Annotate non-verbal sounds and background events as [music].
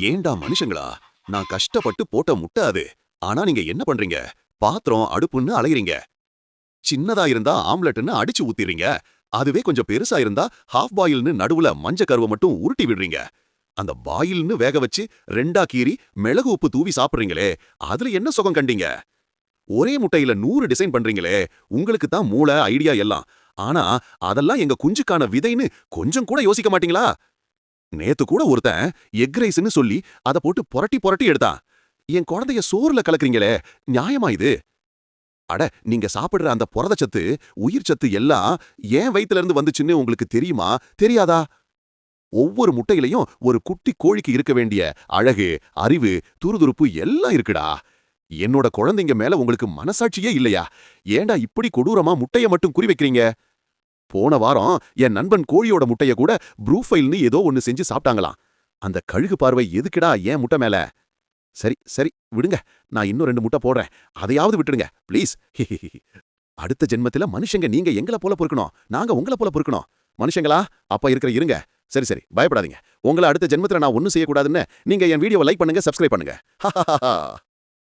ஏண்டா மனுஷங்களா? நான் கஷ்டப்பட்டு போட்ட முட்டை அது. ஆனா நீங்க என்ன பண்றீங்க? பாத்திரம் அடுப்புன்னு அலையிறீங்க. சின்னதா இருந்தா ஆம்லெட்னு அடிச்சு ஊத்திடுறீங்க அதுவே கொஞ்சம் பெருசா இருந்தா ஹாஃப் பாயில்னு நடுவுல மஞ்ச கருவை மட்டும் உருட்டி விடுறீங்க. அந்த பாயில்னு வேக வச்சு ரெண்டா கீறி மிளகு உப்பு தூவி சாப்பிடுறீங்களே அதுல என்ன சுகம் கண்டீங்க? ஒரே முட்டையில நூறு டிசைன் பண்றீங்களே உங்களுக்கு தான் மூளை ஐடியா எல்லாம். ஆனா அதெல்லாம் எங்க குஞ்சுக்கான விதைன்னு கொஞ்சம் கூட யோசிக்க மாட்டீங்களா? நேத்து கூட ஒருத்தன் எக் ரைஸ்னு சொல்லி அத போட்டு புரட்டி புரட்டி எடுத்தான் என் குழந்தைய சோறுல கலக்குறீங்களே நியாயமா இது? அட நீங்க சாப்பிடுற அந்த புரதச்சத்து உயிர் சத்து எல்லாம் ஏன் வயித்துல இருந்து வந்துச்சுன்னு உங்களுக்கு தெரியுமா? தெரியாதா? ஒவ்வொரு முட்டையிலையும் ஒரு குட்டி கோழிக்கு இருக்க வேண்டிய அழகு அறிவு துருதுருப்பு எல்லாம் இருக்குடா. என்னோட குழந்தைங்க மேல உங்களுக்கு மனசாட்சியே இல்லையா? ஏன்டா இப்படி கொடூரமா முட்டைய மட்டும் குறி வைக்கிறீங்க? போன வாரம் என் நண்பன் கோழியோட முட்டைய கூட ப்ரூஃபைல்னு ஏதோ ஒன்னு செஞ்சு சாப்பிட்டாங்களாம். அந்த கழுகு பார்வை எதுக்குடா ஏன் முட்டை மேல? சரி சரி விடுங்க. நான் இன்னும் ரெண்டு முட்டை போடுறேன். அதையாவது விட்டுடுங்க ப்ளீஸ். [laughs] அடுத்த ஜென்மத்துல மனுஷங்க நீங்க எங்களை போல பொறுக்கணும். நாங்க உங்களை போல பொறுக்கணும். மனுஷங்களா அப்ப இருக்கிற இருங்க. சரி சரி பயப்படாதீங்க. உங்களை அடுத்த ஜென்மத்துல நான் ஒன்றும் செய்யக்கூடாதுன்னு நீங்க என் வீடியோவை லைக் பண்ணுங்க சப்ஸ்கிரைப் பண்ணுங்க. [laughs]